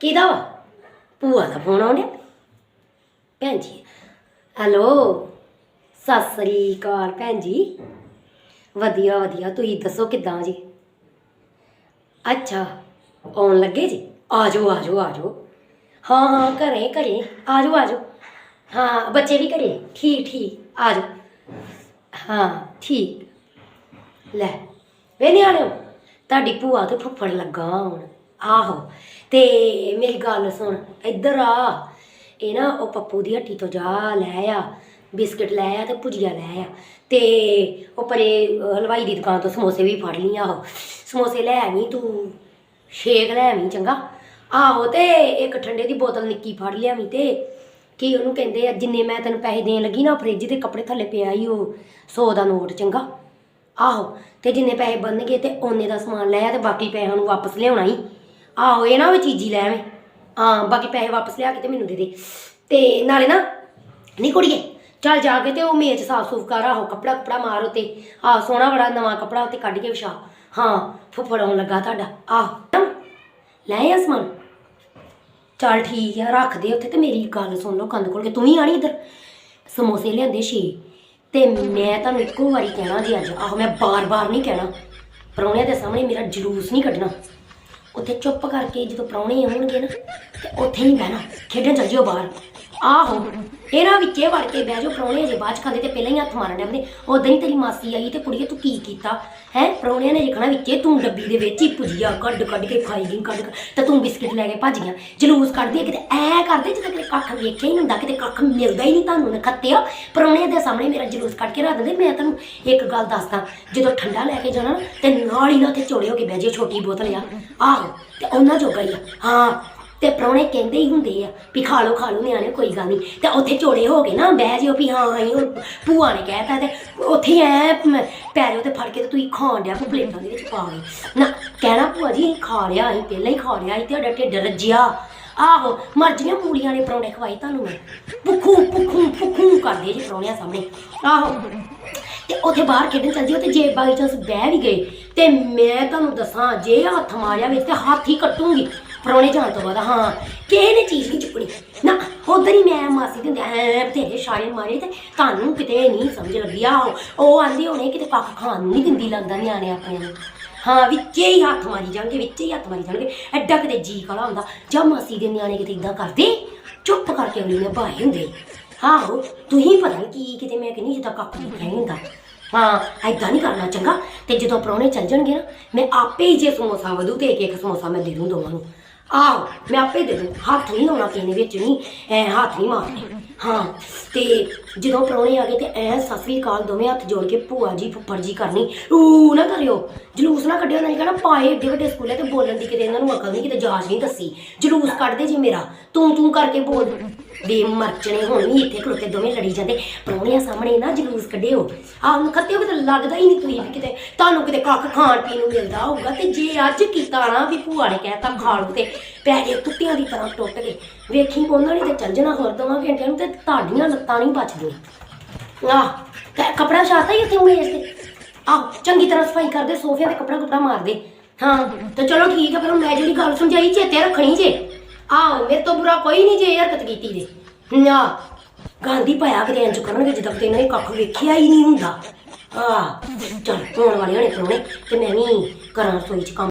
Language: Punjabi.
ਕਿਹਦਾ ਵਾ? ਭੂਆ ਦਾ ਫੋਨ ਆਉਂਦਾ ਭੈਣ ਜੀ, ਹੈਲੋ? ਸਤਿ ਸ੍ਰੀ ਅਕਾਲ ਭੈਣ ਜੀ। ਵਧੀਆ ਵਧੀਆ, ਤੁਸੀਂ ਦੱਸੋ ਕਿੱਦਾਂ ਜੀ? ਅੱਛਾ, ਆਉਣ ਲੱਗੇ ਜੀ? ਆ ਜਾਓ ਆ ਜਾਓ ਆ ਜਾਓ ਹਾਂ ਹਾਂ, ਘਰੇ ਘਰੇ। ਆ ਜਾਓ ਆ ਜਾਓ ਹਾਂ, ਬੱਚੇ ਵੀ ਘਰੇ? ਠੀਕ ਠੀਕ ਆ ਜਾਓ ਹਾਂ, ਠੀਕ। ਲੈ, ਵੇ ਨਿਆਣਿਓ, ਤੁਹਾਡੀ ਭੂਆ ਤੇ ਫੁੱਫੜ ਲੱਗਾ ਹੁਣ। ਆਹੋ, ਤੇ ਮੇਰੀ ਗੱਲ ਸੁਣ, ਇੱਧਰ ਆ। ਇਹ ਨਾ ਉਹ ਪੱਪੂ ਦੀ ਹੱਟੀ ਤੋਂ ਜਾ ਲੈ ਆ, ਬਿਸਕਟ ਲੈ ਆ ਤੇ ਭੁਜੀਆ ਲੈ ਆ। ਤੇ ਉਹ ਪਰੇ ਹਲਵਾਈ ਦੀ ਦੁਕਾਨ ਤੋਂ ਸਮੋਸੇ ਵੀ ਫੜ ਲਈ ਆਹੋ। ਸਮੋਸੇ ਲੈ ਆਵੀਂ, ਤੂੰ ਸ਼ੇਕ ਲੈ ਆਵੀਂ, ਚੰਗਾ। ਆਹੋ, ਤੇ ਇੱਕ ਠੰਡੇ ਦੀ ਬੋਤਲ ਨਿੱਕੀ ਫੜ ਲਿਆਵੀਂ ਤੇ। ਕੀ ਉਹਨੂੰ ਕਹਿੰਦੇ ਆ, ਜਿੰਨੇ ਮੈਂ ਤੈਨੂੰ ਪੈਸੇ ਦੇਣ ਲੱਗੀ ਨਾ ਫ੍ਰਿਜ ਦੇ ਕੱਪੜੇ ਥੱਲੇ ਪਿਆ ਹੀ ਉਹ 100 ਦਾ ਨੋਟ, ਚੰਗਾ। ਆਹੋ, ਤੇ ਜਿੰਨੇ ਪੈਸੇ ਬਣਨਗੇ ਤੇ ਓਨੇ ਦਾ ਸਮਾਨ ਲੈ ਆ ਤੇ ਬਾਕੀ ਪੈਸਿਆਂ ਨੂੰ ਵਾਪਸ ਲਿਆਉਣਾ ਹੀ ਆਹੋ, ਇਹ ਨਾ ਵੀ ਚੀਜ਼ੀ ਲੈ ਆਵੇਂ। ਹਾਂ, ਬਾਕੀ ਪੈਸੇ ਵਾਪਸ ਲਿਆ ਕੇ ਤੇ ਮੈਨੂੰ ਦੇ ਦੇ। ਤੇ ਨਾਲੇ ਨਾ ਨਹੀਂ ਕੁੜੀਏ, ਚੱਲ ਜਾ ਕੇ ਤੇ ਉਹ ਮੇਜ਼ ਸਾਫ਼ ਸੂਫ ਕਰ, ਆਹੋ, ਕੱਪੜਾ ਕੱਪੜਾ ਮਾਰ ਉਤੇ। ਆਹ, ਸੋਹਣਾ ਬੜਾ ਨਵਾਂ ਕੱਪੜਾ ਉਤੇ ਕੱਢ ਕੇ ਵਿਛਾ। ਹਾਂ, ਫੁੱਫੜ ਆਉਣ ਲੱਗਾ ਤੁਹਾਡਾ। ਆਹ ਲੈ ਆ ਸਮਾਨ। ਚੱਲ ਠੀਕ ਆ, ਰੱਖ ਦੇ ਉੱਥੇ ਤੇ ਮੇਰੀ ਗੱਲ ਸੁਣ ਲਓ ਕੰਨ ਕੋਲ, ਕੇ ਤੂੰ ਵੀ ਆਣੀ ਇੱਧਰ? ਸਮੋਸੇ ਲਿਆਂਦੇ ਛੇ। ਤੇ ਮੈਂ ਤੁਹਾਨੂੰ ਇੱਕੋ ਵਾਰੀ ਕਹਿਣਾ ਜੀ ਅੱਜ। ਆਹੋ, ਮੈਂ ਬਾਰ-ਬਾਰ ਨਹੀਂ ਕਹਿਣਾ। ਪ੍ਰਾਹੁਣਿਆਂ ਦੇ ਸਾਹਮਣੇ ਮੇਰਾ ਜਲੂਸ ਨਹੀਂ ਕੱਢਣਾ। ਉੱਥੇ ਚੁੱਪ ਕਰਕੇ ਜਦੋਂ ਪ੍ਰਾਹੁਣੇ ਆਉਣਗੇ ਨਾ, ਤੇ ਉੱਥੇ ਹੀ ਬਹਿਣਾ, ਖੇਡਣ ਚੱਲ ਜਿਓ ਬਾਹਰ। ਆਹੋ। ਇਹਨਾਂ ਵਿੱਚੇ ਵੜ ਕੇ ਬਹਿ ਜਾਓ ਪ੍ਰਾਹੁਣੇ ਜੇ ਬਾਅਦ ਚ ਖਾਂਦੇ ਤੇ ਪਹਿਲਾਂ ਹੀ ਹੱਥ ਮਾਰਨ ਡਿਆ ਉਦੋਂ ਹੀ ਤੇਰੀ ਮਾਸੀ ਆਈ ਤੇ ਕੁੜੀਏ ਤੂੰ ਕੀ ਕੀਤਾ? ਹੈ? ਪ੍ਰਾਹੁਣਿਆਂ ਨੇ ਲਿਖਣਾ ਵਿੱਚੇ ਤੂੰ ਡੱਬੀ ਦੇ ਵਿੱਚ ਹੀ ਭੁਜੀਆ ਕੱਢ ਕੱਢ ਕੇ ਖਾਈ ਗਈ ਕੱਢ ਕੱਢ- ਤੇ ਤੂੰ ਬਿਸਕਿਟ ਲੈ ਕੇ ਭੱਜ ਗਿਆ। ਜਲੂਸ ਕੱਢਦੀ ਆ, ਕਿਤੇ ਐ ਕਰਦੇ ਜਿੱਦਾਂ ਕਿਤੇ ਕੱਖ ਵੇਖਿਆ ਹੀ ਨਹੀਂ ਹੁੰਦਾ ਕਿਤੇ ਕੱਖ ਮਿਲਦਾ ਹੀ ਨਹੀਂ ਤੁਹਾਨੂੰ ਨਖੱਤਿਆ ਪ੍ਰਾਹੁਣਿਆਂ ਦੇ ਸਾਹਮਣੇ ਮੇਰਾ ਜਲੂਸ ਕੱਢ ਕੇ ਰੱਖ ਦਿੰਦੇ ਮੈਂ ਤੁਹਾਨੂੰ ਇੱਕ ਗੱਲ ਦੱਸਦਾ ਜਦੋਂ ਠੰਡਾ ਲੈ ਕੇ ਜਾਣਾ ਨਾ, ਤੇ ਨਾਲ ਹੀ ਨਾ ਉੱਥੇ ਚੋੜੇ ਹੋ ਕੇ ਬਹਿ ਜੇ ਛੋਟੀ ਬੋਤਲ ਆ। ਆਹੋ ਤੇ ਉਹਨਾਂ ਜੋਗਾ ਹੀ ਆ। ਹਾਂ। ਤੇ ਪ੍ਰਾਹੁਣੇ ਕਹਿੰਦੇ ਹੀ ਹੁੰਦੇ ਆ ਵੀ ਖਾ ਲਓ ਖਾ ਲਓ ਨਿਆਣੇ ਕੋਈ ਗੱਲ ਨਹੀਂ ਤੇ ਉੱਥੇ ਚੋੜੇ ਹੋ ਗਏ ਨਾ, ਬਹਿ ਜਿਓ ਵੀ ਹਾਂ, ਅਸੀਂ ਹੁਣ ਭੂਆ ਨੇ ਕਹਿਤਾ ਤੇ ਉੱਥੇ ਐ ਪੈਰੋਂ ਤੇ ਫੜ ਕੇ ਤੇ ਤੁਸੀਂ ਖਾਣ ਡਿਆ ਕੋ ਪਲੇਟਾਂ ਦੇ ਵਿੱਚ ਪਾ ਕੇ। ਨਾ, ਕਹਿਣਾ ਭੂਆ ਜੀ, ਅਸੀਂ ਖਾ ਲਿਆ, ਅਸੀਂ ਪਹਿਲਾਂ ਹੀ ਖਾ ਲਿਆ, ਅਸੀਂ ਤੁਹਾਡਾ ਢਿੱਡ ਰੱਜਿਆ। ਆਹੋ ਮਰਜ਼ੀਆਂ ਮੂਲੀਆਂ ਨੇ ਪਰੌਂਠੇ ਖਵਾਈ ਤੁਹਾਨੂੰ ਮੈਂ। ਭੁੱਖੂ ਭੁੱਖੂ ਭੁੱਖੂ ਕਰਦੇ ਜੀ ਪਰੌਣਿਆਂ ਸਾਹਮਣੇ। ਆਹੋ। ਤੇ ਉੱਥੇ ਬਾਹਰ ਖੇਡਣ ਚੱਲ ਜਿਓ ਤੇ ਜੇ ਬਾਈ ਚਾਂਸ ਬਹਿ ਵੀ ਗਏ, ਤੇ ਮੈਂ ਤੁਹਾਨੂੰ ਦੱਸਾਂ, ਜੇ ਹੱਥ ਮਾਰਿਆ ਵਿੱਚ ਤੇ ਹੱਥ ਹੀ ਕੱਟੂੰਗੀ। ਪਰੋਣੇ ਜਾਣ ਤੋਂ ਬਾਅਦ, ਹਾਂ, ਕਿਸੇ ਨੇ ਚੀਜ਼ ਨਹੀਂ ਚੁੱਕਣੀ। ਨਾ, ਉਧਰ ਹੀ ਮੈਂ ਮਾਸੀ ਦੇ ਐ ਬਥੇਰੇ ਸ਼ਾਇਰ ਮਾਰੇ ਤੇ ਤੁਹਾਨੂੰ ਕਿਤੇ ਨਹੀਂ ਸਮਝ ਲੱਗੀ। ਆਹੋ, ਉਹ ਆਂਦੀ ਹੋਣੇ ਕਿਤੇ ਕੱਖ ਖਾਣ ਨੂੰ ਨਹੀਂ ਦਿੰਦੀ ਲੱਗਦਾ ਨਿਆਣੇ ਆਪਣੇ ਨੂੰ। ਹਾਂ, ਵਿੱਚੇ ਹੀ ਹੱਥ ਮਾਰੀ ਜਾਣਗੇ, ਵਿੱਚੇ ਹੀ ਹੱਥ ਮਾਰੀ ਜਾਣਗੇ। ਐਡਾ ਕਿਤੇ ਜੀ ਕਾਲਾ ਹੁੰਦਾ। ਜਾਂ ਮਾਸੀ ਦੇ ਨਿਆਣੇ ਕਿਤੇ ਇਦਾਂ ਕਰਦੇ? ਚੁੱਪ ਕਰਕੇ ਅਗਲੀ ਨੇ ਭਾਏ ਹੁੰਦੇ। ਆਹੋ, ਤੁਸੀਂ ਪਤਾ ਨਹੀਂ ਕੀ ਕਿਤੇ ਮੈਂ ਕਹਿੰਦੀ ਜਿੱਦਾਂ ਕੱਖ ਨਹੀਂ ਹੁੰਦਾ। ਹਾਂ ਐਦਾਂ ਨਹੀਂ ਕਰਨਾ ਚੰਗਾ। ਤੇ ਜਦੋਂ ਪ੍ਰਾਹੁਣੇ ਚੱਲ ਜਾਣਗੇ ਨਾ, ਮੈਂ ਆਪੇ ਹੀ ਜੇ ਸਮੋਸਾ ਵਧੂ ਤੇ ਇੱਕ ਇੱਕ ਸਮੋਸਾ ਮੈਂ ਦੇ ਦੂੰ ਦੋਵਾਂ ਨੂੰ। ਆਹੋ, ਮੈਂ ਆਪੇ ਦੇ ਦੂੰ। ਹੱਥ ਨਹੀਂ ਲਾਉਣਾ ਕਿਸੇ ਨੇ ਵਿੱਚ ਨਹੀਂ ਐ ਹੱਥ ਨਹੀਂ ਮਾਰਨੇ। ਹਾਂ। ਤੇ ਜਦੋਂ ਪ੍ਰਾਹੁਣੇ ਆ ਗਏ ਤੇ ਐ ਸਤਿ ਸ੍ਰੀ ਅਕਾਲ ਦੋਵੇਂ ਹੱਥ ਜੋੜ ਕੇ ਭੂਆ ਜੀ ਫੁੱਫੜ ਜੀ ਕਰਨੀ ਊ ਨਾ ਕਰਿਓ। ਜਲੂਸ ਨਾ ਕੱਢਿਓ ਨਹੀਂ ਕਹਿਣਾ ਪਾਏ ਏਡੇ ਵੱਡੇ ਸਕੂਲੇ ਤੇ ਬੋਲਣ ਦੀ ਕਿਤੇ ਇਹਨਾਂ ਨੂੰ ਅਕਲ ਨਹੀਂ ਕਿਤੇ ਜਾਚ ਨਹੀਂ ਦੱਸੀ। ਜਲੂਸ ਕੱਢਦੇ ਜੀ ਮੇਰਾ। ਤੂੰ ਤੂੰ ਕਰਕੇ ਬੋਲ। ਦੇ ਮਰਚਣੇ ਹੁਣ ਵੀ ਇੱਥੇ ਖਲੋਤੇ ਦੋਵੇਂ ਲੜੀ ਜਾਂਦੇ। ਪ੍ਰਾਹੁਣਿਆਂ ਸਾਹਮਣੇ ਨਾ ਜਲੂਸ ਕੱਢਿਓ। ਆਹ ਨੂੰ ਖੱਤੇ ਕਿਤੇ ਲੱਗਦਾ ਹੀ ਨਹੀਂ ਤੁਸੀਂ ਵੀ ਕਿਤੇ। ਤੁਹਾਨੂੰ ਕਿਤੇ ਕੱਖ ਖਾਣ ਪੀਣ ਨੂੰ ਮਿਲਦਾ ਹੋਊਗਾ ਤੇ ਜੇ ਅੱਜ ਕੀਤਾ ਨਾ ਵੀ ਭੂਆ ਨੇ ਕਹਿਤਾ ਖਾ ਲਓ ਤੇ ਪੈਰੇ ਕੁੱਤਿਆਂ ਦੀ ਤਰ੍ਹਾਂ ਟੁੱਟ ਗਏ। ਵੇਖੀ ਉਹਨਾਂ ਨੇ ਤੇ ਚੱਲ ਜਾਣਾ ਹੋਰ ਦੋਵਾਂ ਘੰਟਿਆਂ ਨੂੰ ਤੇ ਤੁਹਾਡੀਆਂ ਲੱਤਾਂ ਨਹੀਂ ਬਚਦੀਆਂ ਆਹ, ਤੇ ਛਾਤਾ ਹੀ ਉੱਥੇ ਮੇਜ਼ ਤੇ। ਆਹ, ਚੰਗੀ ਤਰ੍ਹਾਂ ਸਫ਼ਾਈ ਕਰਦੇ ਸੋਫਿਆਂ ਤੇ ਕੱਪੜਾ ਕੁਪੜਾ ਮਾਰਦੇ ਹਾਂ, ਤੇ ਚਲੋ ਠੀਕ ਹੈ ਫਿਰ ਮੈਂ ਜਿਹੜੀ ਗੱਲ ਸਮਝਾਈ, ਚੇਤੇ ਰੱਖਣੀ ਜੇ। ਆਹ, ਮੇਰੇ ਤੋਂ ਬੁਰਾ ਕੋਈ ਨਹੀਂ ਜੇ ਹਰਕਤ ਕੀਤੀ ਦੇ ਨਾ, ਗਾਂਧੀ ਪਾਇਆ ਕਿਤੇ ਇੰਜ ਕਰਨਗੇ ਜਿੱਦਾਂ ਕਿਤੇ ਇਹਨਾਂ ਨੇ ਕੱਖ ਵੇਖਿਆ ਹੀ ਨਹੀਂ ਹੁੰਦਾ। ਆਹ, ਚਲ ਹੋਣ ਵਾਲੇ ਹੋਣੇ ਪਰੋਣੇ, ਤੇ ਮੈਂ ਵੀ ਕਰਾਂ ਰਸੋਈ ਚ ਕੰਮ।